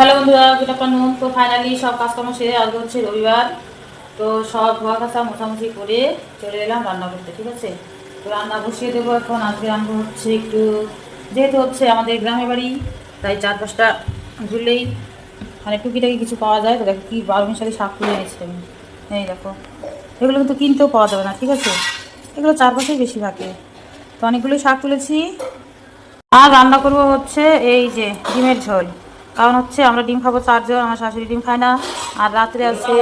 Hello বন্ধুরা, good afternoon. তো finally সব কাজকর্ম সেরে আজকে হচ্ছে রবিবার। তো সব ধোয়া কাঁচা মোছামুছি করে চলে এলাম রান্না করতে, ঠিক আছে? তো রান্না বসিয়ে দেবো এখন। আজকে রান্না হচ্ছে একটু, যেহেতু হচ্ছে আমাদের গ্রামের বাড়ি, তাই চার পাঁচটা ঘুরলেই মানে টুকিটাকি কিছু পাওয়া যায়। তো দেখো কি বারো মিশালি শাক তুলে এনেছি আমি। এই দেখো, এগুলো কিন্তু কিনতেও পাওয়া যাবে না, ঠিক আছে? এগুলো চারপাশেই বেশি থাকে তো অনেকগুলোই শাক তুলেছি। আর রান্না করব হচ্ছে এই যে ডিমের ঝোল। কারণ হচ্ছে আমরা ডিম খাব চারজন, আমার শাশুড়ি ডিম খায় না। আর রাত্রে আছে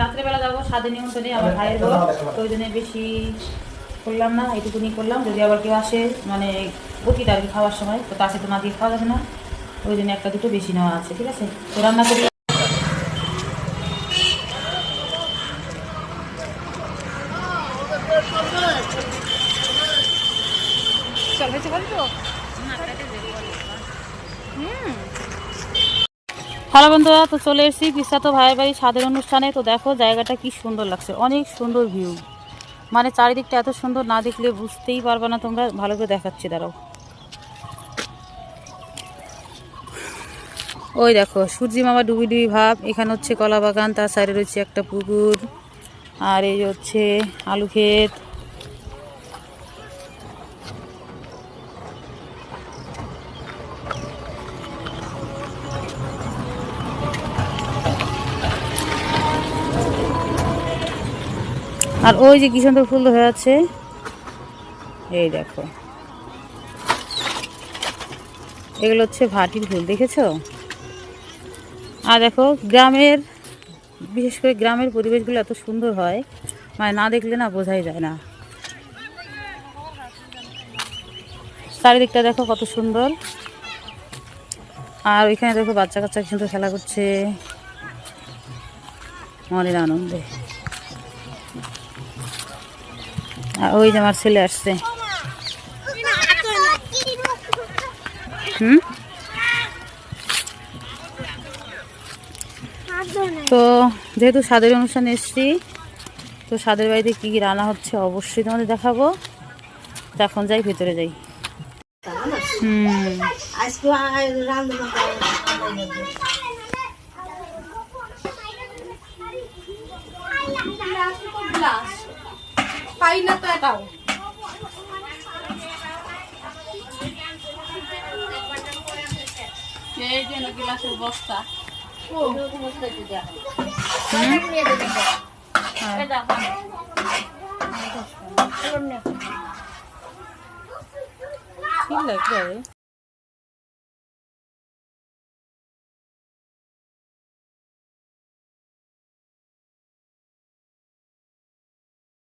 রাত্রেবেলা যাব স্বাদে নিমন্ত্রণে আমার ভাইয়ের বউ তো ওই জন্য বেশি করলাম না এইটুকুনি করলাম। যদি আবার কেউ আসে মানে বটিটা আর কি খাওয়ার সময়, তো তাকে তো না দিয়ে খাওয়া যাবে না। ওই জন্য একটা দুটো বেশি নেওয়া আছে, ঠিক আছে? তো রান্না করি। হ্যালো বন্ধুরা, তো চলে এসেছি বিশ্বত ভাইয়ের বাড়ি স্বাদের অনুষ্ঠানে। তো দেখো, জায়গাটা কি সুন্দর লাগছে। অনেক সুন্দর ভিউ। মানে চারিদিকটা এত সুন্দর না দেখলে বুঝতেই পারবে না তোমরা। ভালো করে দেখাচ্ছি, দাঁড়াও। ওই দেখো, সূর্যি মামা ডুবি ডুবি ভাব। এখানে হচ্ছে কলা বাগান, তার সাইডে রয়েছে একটা পুকুর। আর এই হচ্ছে আলু ক্ষেত। আর ওই যে কি সুন্দর ফুল হয়ে আছে, এই দেখো। এগুলো হচ্ছে ভাটির ফুল, দেখেছ? আর দেখো, গ্রামের, বিশেষ করে গ্রামের পরিবেশগুলো এত সুন্দর হয় মানে না দেখলে না বোঝাই যায় না। চারিদিকটা দেখো কত সুন্দর। আর ওইখানে দেখো বাচ্চা কাচ্চা কি সুন্দর খেলা করছে। মনের আনন্দে। আর ওই যে আমার ছেলে আসছে। হুম? তো যেহেতু সাদের অনুষ্ঠানে এসেছি তো সাদের বাড়িতে কী কী রান্না হচ্ছে অবশ্যই তোমাদের দেখাবো। তো এখন যাই ভেতরে যাই। হুম আজকে রান্ধবো পাই না তো এটাও এই যে গ্লাসের বস্তা ঠিক লাগবে